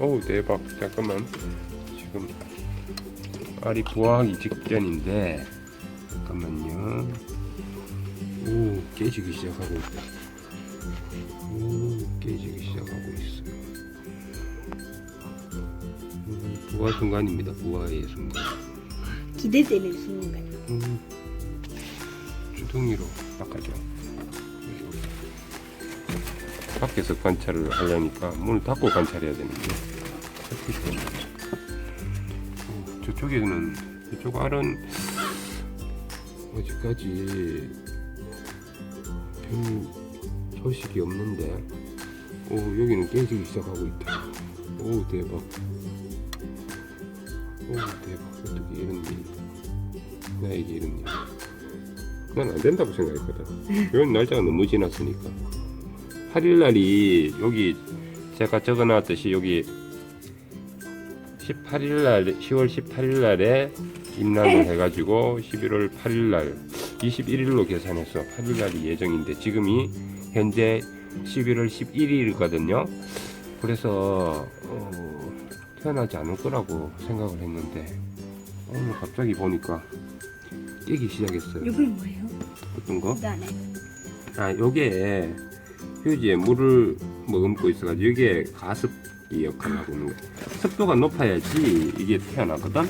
어우 대박. 잠깐만. 지금 알이 부화하기 직전인데 잠깐만요. 오 깨지기 시작하고 있다. 오 깨지기 시작하고 있어요. 음, 부화 순간입니다. 부화의 순간. 기대되는 순간. 음, 주둥이로 닦아줘 밖에서 관찰을 하려니까 문을 닫고 관찰해야 되는데. 햇빛 때문에. 어, 저쪽에는 이쪽 알은 아직까지 별 소식이 없는데. 오 여기는 깨지기 시작하고 있다. 오 대박. 오 대박. 어떻게 이런 일이 나에게 이런 일난 안 된다고 생각했거든. 이런 날짜가 너무 지났으니까 8일 날이 여기 제가 적어놨듯이 여기 18일 날 10월 18일 날에 임란을 해가지고 11월 8일 날 21일로 계산해서 8일 날이 예정인데 지금이 현재 11월 11일이거든요. 그래서 어, 태어나지 않을 거라고 생각을 했는데 오늘 갑자기 보니까 깨기 시작했어요. 이건 뭐예요? 어떤 거? 그 안에. 아, 요게 휴지에 물을 머금고 있어가지고 이게 가습기 역할을 하고 있는 거예요. 습도가 높아야지 이게 태어나거든.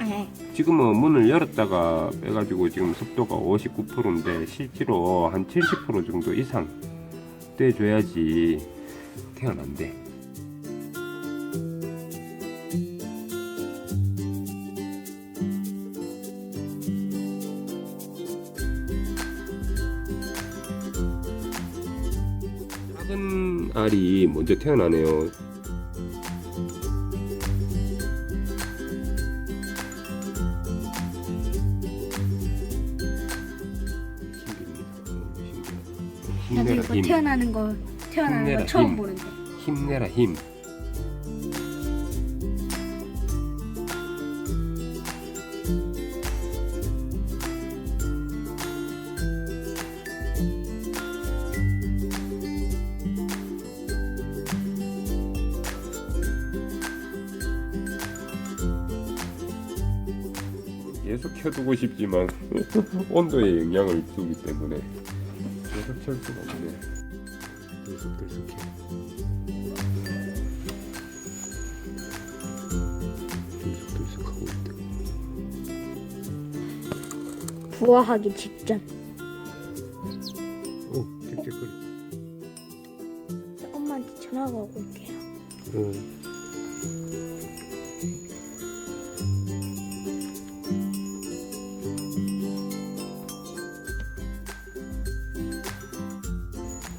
네. 지금은 문을 열었다가 빼가지고 지금 습도가 59%인데 실제로 한 70% 정도 이상 떼줘야지 태어난대. 알이 먼저 태어나네요. 나도 힘내라 이거 힘. 태어나는 거 태어나는 힘내라, 거 처음 힘. 보는데. 힘내라 힘. 계속 켜두고 싶지만 온도에 영향을 주기 때문에 계속 켤 수가 없네. 계속 있다. 부화하기 직전.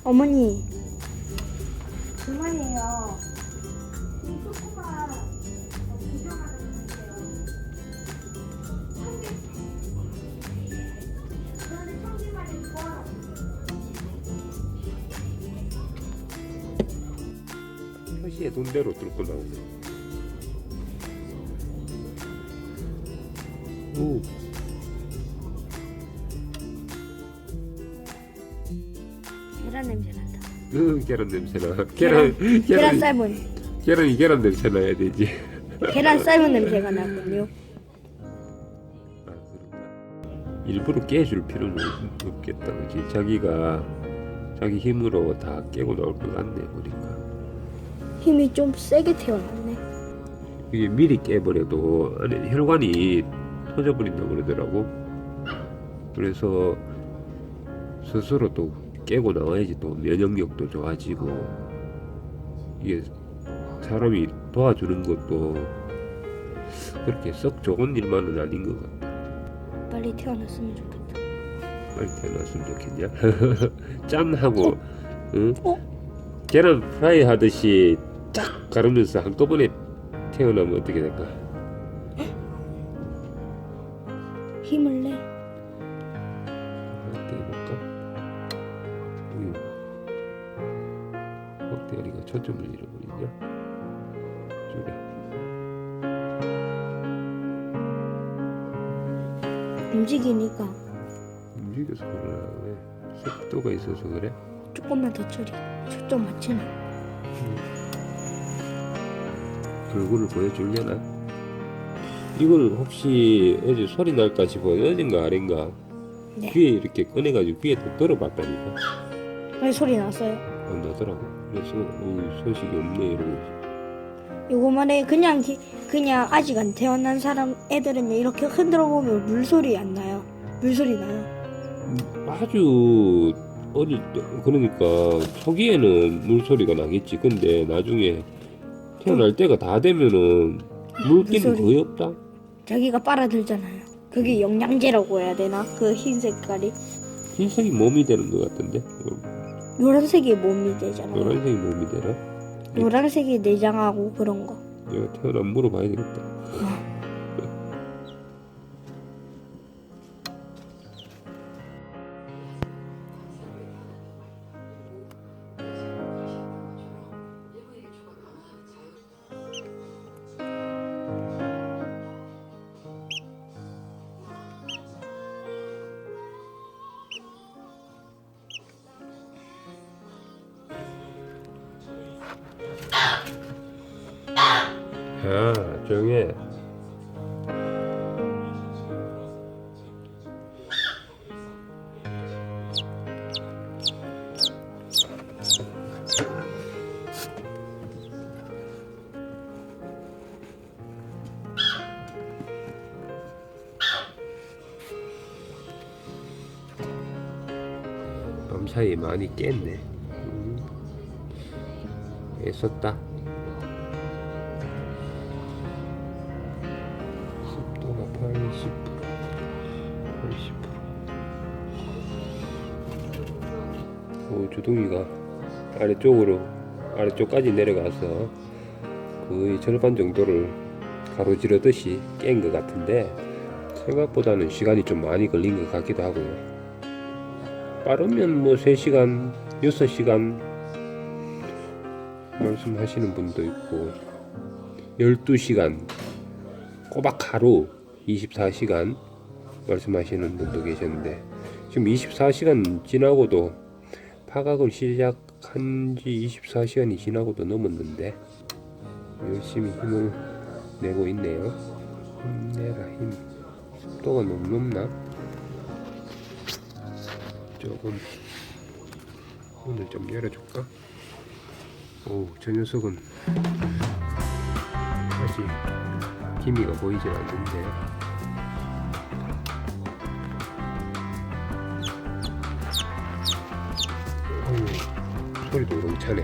어머니. 그만해요. 이 조그만 구경하는 거예요. 그런데 청기만이 좋아. 표시에 돈대로 뚫고 나오네. 계란 냄새 난다. 으, 계란 냄새나. 계란, 계란 계란, 삶은 계란이 계란 냄새 나야 되지. 계란 삶은 냄새가 나군요. 아, 그런가. 일부러 깨줄 필요는 없- 없겠다, 그지? 자기가 자기 힘으로 다 깨고 나올 것 같네, 보니까. 힘이 좀 세게 태어났네. 이게 미리 깨버려도 안에 혈관이 터져버린다고 그러더라고. 그래서 스스로 또 깨고 나와야지 또 면역력도 좋아지고 이게 사람이 도와주는 것도 그렇게 썩 좋은 일만은 아닌 것 같아. 빨리 태어났으면 좋겠다. 빨리 태어났으면 좋겠냐? 짠 하고 응? 어? 계란 프라이 하듯이 쫙 가르면서 한꺼번에 태어나면 어떻게 될까? 힘을 내. 초점을 잃어버리냐? 줄여. 움직이니까 움직여서 그러나 왜? 속도가 있어서 그래? 조금만 더 처리. 초점 맞추는. 얼굴을 보여주려나? 이걸 혹시 어제 소리 날까 싶어 어딘가 아닌가 네. 귀에 이렇게 꺼내가지고 귀에 또 들어봤다니까 왜 소리 났어요? 안 나더라고 그래서 어, 소식이 없네 이러고 요거만에 그냥 기- 그냥 아직 안 태어난 사람 애들은 이렇게 흔들어 보면 물소리 안 나요. 물소리 나요. 아주 어릴 때 그러니까 초기에는 물소리가 나겠지 근데 나중에 태어날 때가 다 되면은 물기는 물소리. 거의 없다 자기가 빨아들잖아요. 그게 영양제라고 해야 되나? 그 흰 색깔이 흰색이 몸이 되는 것 같은데 노란색이 몸이 되잖아요. 노란색이 몸이 되나? 노란색이 내장하고 그런 거. 내가 태어나 물어봐야 되겠다 야 조용해 밤사이에 많이 깼네 음. 애썼다 80% 오, 주둥이가 아래쪽으로 아래쪽까지 내려가서 거의 절반 정도를 가로지르듯이 깬 것 같은데 생각보다는 시간이 좀 많이 걸린 것 같기도 하고요. 빠르면 뭐 3시간, 6시간 말씀하시는 분도 있고 12시간 꼬박 하루 24시간 말씀하시는 분도 계셨는데 지금 24시간 지나고도 파각을 시작한 지 24시간이 지나고도 넘었는데 열심히 힘을 내고 있네요. 힘내라 힘. 습도가 너무 높나? 조금 문을 좀 열어줄까? 오, 저 녀석은 아직 기미가 보이질 않는데 소리도 우렁차네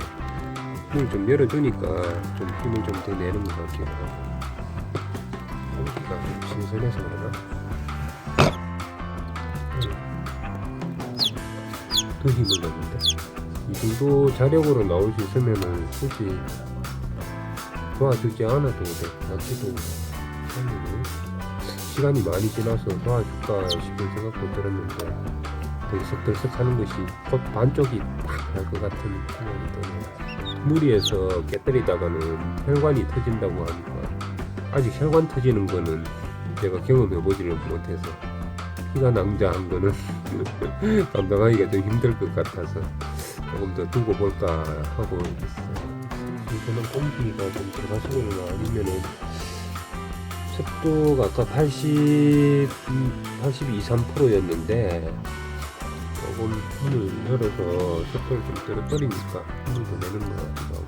문을 좀 열어주니까 좀 힘을 좀 더 내는 것 같기도 하고. 공기가 좀 신선해서 그러나 더 힘을 내는데? 이 정도 자력으로 나올 수 있으면은 굳이 도와주지 않아도 돼 같기도 하고. 시간이 많이 지나서 도와줄까 싶은 생각도 들었는데 들썩들썩 하는 것이 곧 반쪽이 탁 날 것 같은 생각이 드네요 무리해서 깨뜨리다가는 혈관이 터진다고 하니까 아직 혈관 터지는 거는 제가 경험해 보지를 못해서 피가 낭자한 거는 감당하기가 좀 힘들 것 같아서 조금 더 두고 볼까 하고 있어요. 저는 공기가 좀 들어가시거나 아니면은 습도가 아까 80, 82, 3%였는데 조금 문을 열어서 습도를 좀 떨어뜨리니까 힘을 더 내는 것 같기도 하고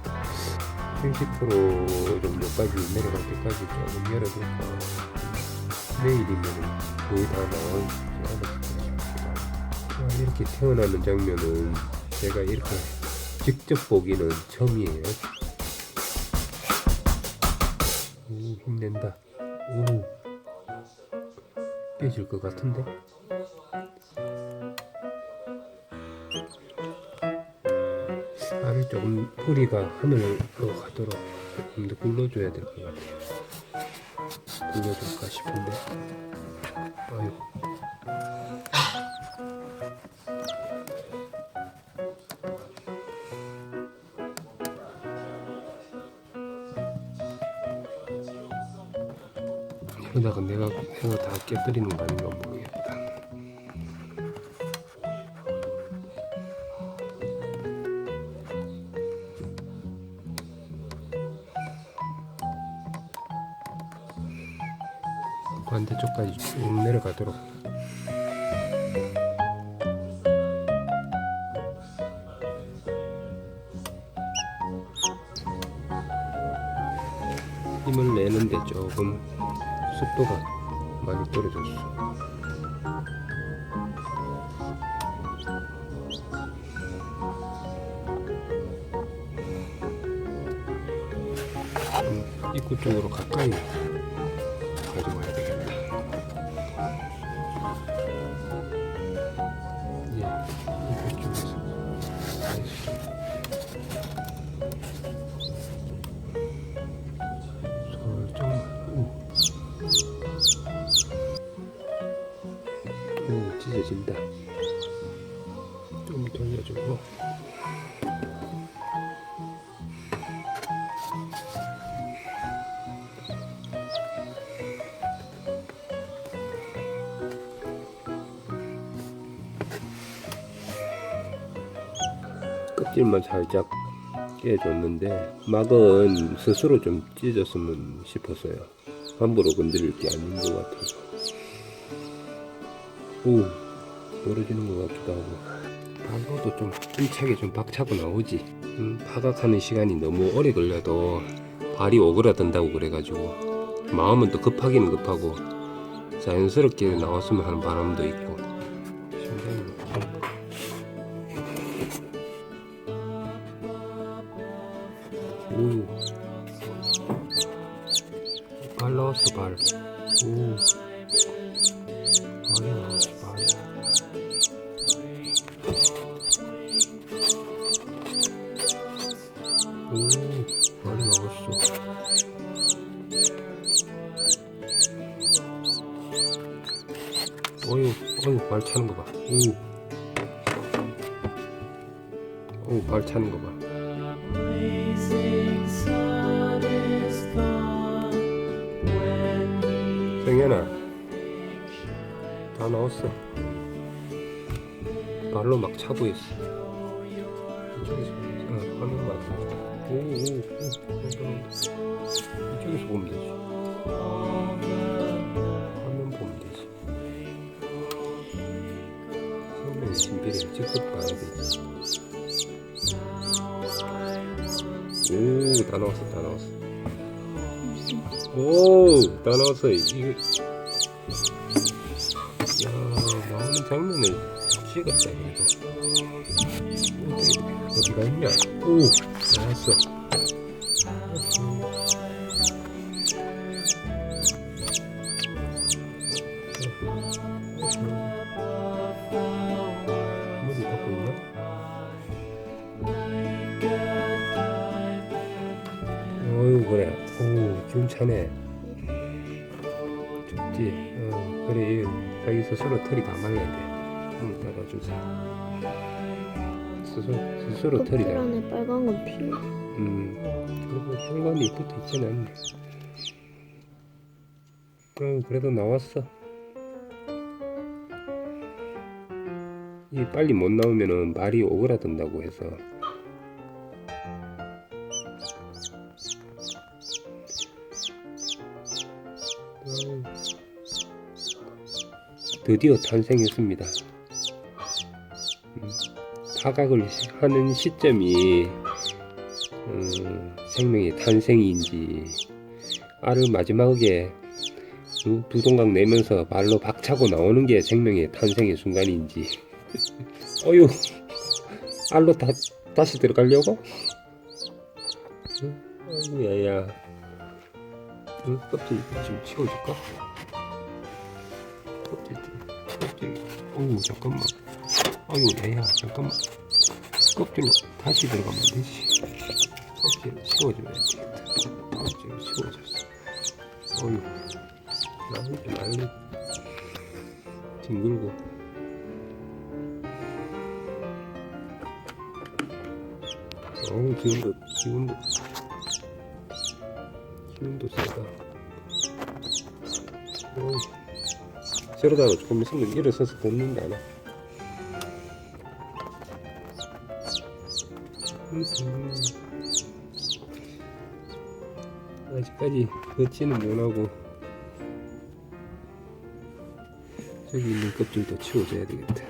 70% 정도까지 내려갈 때까지 조금 열어볼까. 내일이면 거의 다 나와 있지 않을까 싶기도 하고 아, 이렇게 태어나는 장면은 제가 이렇게 직접 보기는 처음이에요. 오 힘낸다. 오 깨질 것 같은데 조금 뿌리가 하늘로 가도록 조금 더 굴러줘야 될 것 같아요. 굴려줄까 싶은데. 아유. 이러다가 내가 내가 다 깨뜨리는 거 아닌가 모르겠다 가도록 힘을 내는데 조금 속도가 많이 떨어졌어. 음, 입구 쪽으로 가까이 껍질만 살짝 깨줬는데 막은 스스로 좀 찢었으면 싶었어요. 함부로 건드릴 게 아닌 것 같아서. 오, 떨어지는 것 같기도 하고. 발로도 좀 힘차게 좀 박차고 나오지. 음, 파각하는 시간이 너무 오래 걸려도 발이 오그라든다고 그래가지고 마음은 또 급하기는 급하고 자연스럽게 나왔으면 하는 바람도 있고. 발나 he 성현아 다 나왔어. 발로 막 차고 있어. 이쪽에서 어, 화면 맞아. 오오오. 이쪽에서 보면 되지. 화면 보면 되지. 성현이 신비를 직접 봐야 되지. 오다 나왔어 다 나왔어. 오, 다 나왔어. 이거. 야, 나오는 장면을 찍었다, 그래도. 어디, 어디가 있냐? 오, 나왔어. 머리 닦고 있나? 어유 그래. 오, 기운 차네. 스스로 털이 다 돼. 응, 따라주세요. 스스로, 스스로 털이 다. 안에 빨간 건 피. 음, 그리고 혈관이 붙어 있지는 않네. 어, 그래도 나왔어. 이 빨리 못 나오면은 말이 오그라든다고 해서. 드디어 탄생했습니다. 음, 파각을 하는 시점이 음, 생명의 탄생인지 알을 마지막에 두, 두 동강 내면서 발로 박차고 나오는 게 생명의 탄생의 순간인지 어휴 알로 다, 다시 들어가려고? 응? 아이고 야야 응? 껍질 좀 치워줄까? 껍질 어우 잠깐만. 아이고 야야 잠깐만. 껍질로 다시 들어가면 안 되지. 껍질을 치워줘야지 껍질을 치워줬어. 어휴 난리 난리 뒹굴고. 어우 기운도 기운도. 기운도 세다. 어우 저러다가 조금 있으면 일어서서 걷는다 나 음. 아직까지 걷지는 못하고 저기 있는 껍질도 치워줘야 되겠다.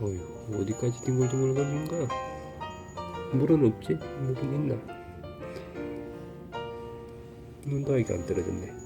어휴, 어디까지 뒹굴뒹굴 거리는 거야? 물은 없지? 물은 있나? 눈도 아직 안 떨어졌네.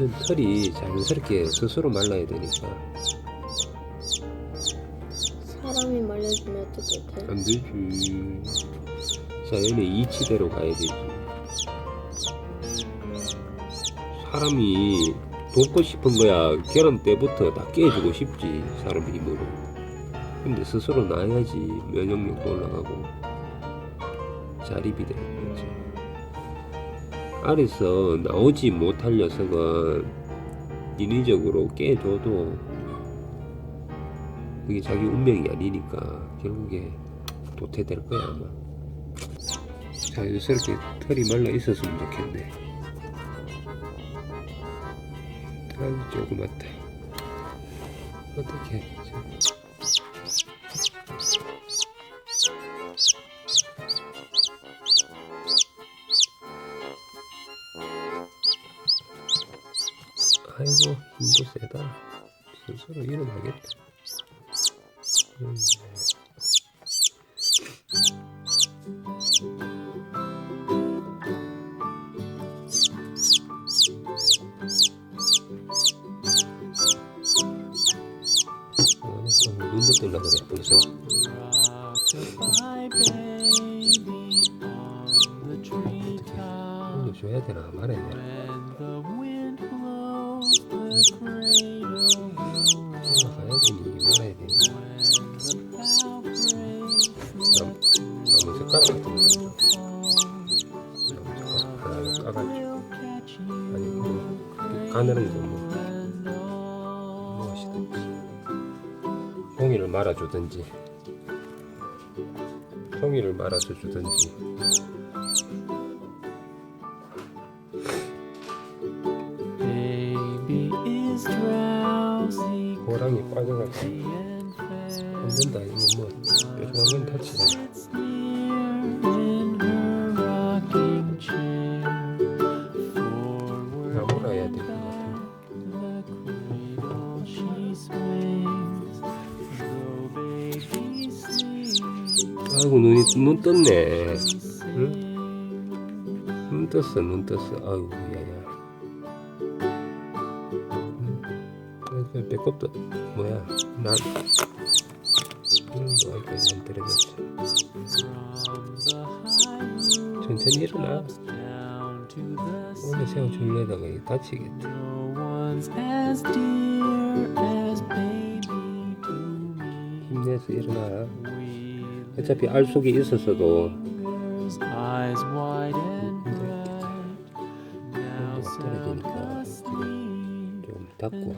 젖은 털이 자연스럽게 스스로 말라야 되니까 사람이 말려주면 어떻게 돼? 안 되지. 자연의 이치대로 가야 되지. 사람이 돕고 싶은 거야. 결혼 때부터 다 깨주고 싶지. 사람 힘으로. 근데 스스로 나야지 면역력도 올라가고 자립이 거지. 알에서 나오지 못할 녀석은 인위적으로 깨줘도 그게 자기 운명이 아니니까 결국에 도태될 거야 아마. 자연스럽게 털이 말라 있었으면 좋겠네. 아유 조그맣다. 어떻게? 로 일어나겠다. 음. 뭐냐, 어, 눈도 뜰라 그래 벌써. Rock-a-bye, baby, on the treetop. 오늘 줘야 되나 말아야 올라가야 되니 말아야 되니? When the bough breaks, 남, 나무 색깔 같은 거. the 나무 색깔 하나 까가지고. 아니 뭐 가늘은 거뭐 무엇이든지 종이를 말아주든지 종이를 말아서 주든지 호랑이 빠져가지고. 흔든다 이거 뭐 뾰족한 건 다치잖아 Sits near in her rocking chair. Forward 나무라 해야 and 될것 같아 아이고 눈이 눈 떴네 sing. 눈 떴어 눈 떴어 아이고 야 아, 배꼽도 뭐야 난 이름도 아직까지 안 떨어졌지 천천히 일어나 오늘. 세워주려다가 이게 다치겠다. 힘내서 일어나 어차피 알 속에 있었어도 sound 떨어지니까 좀 닫고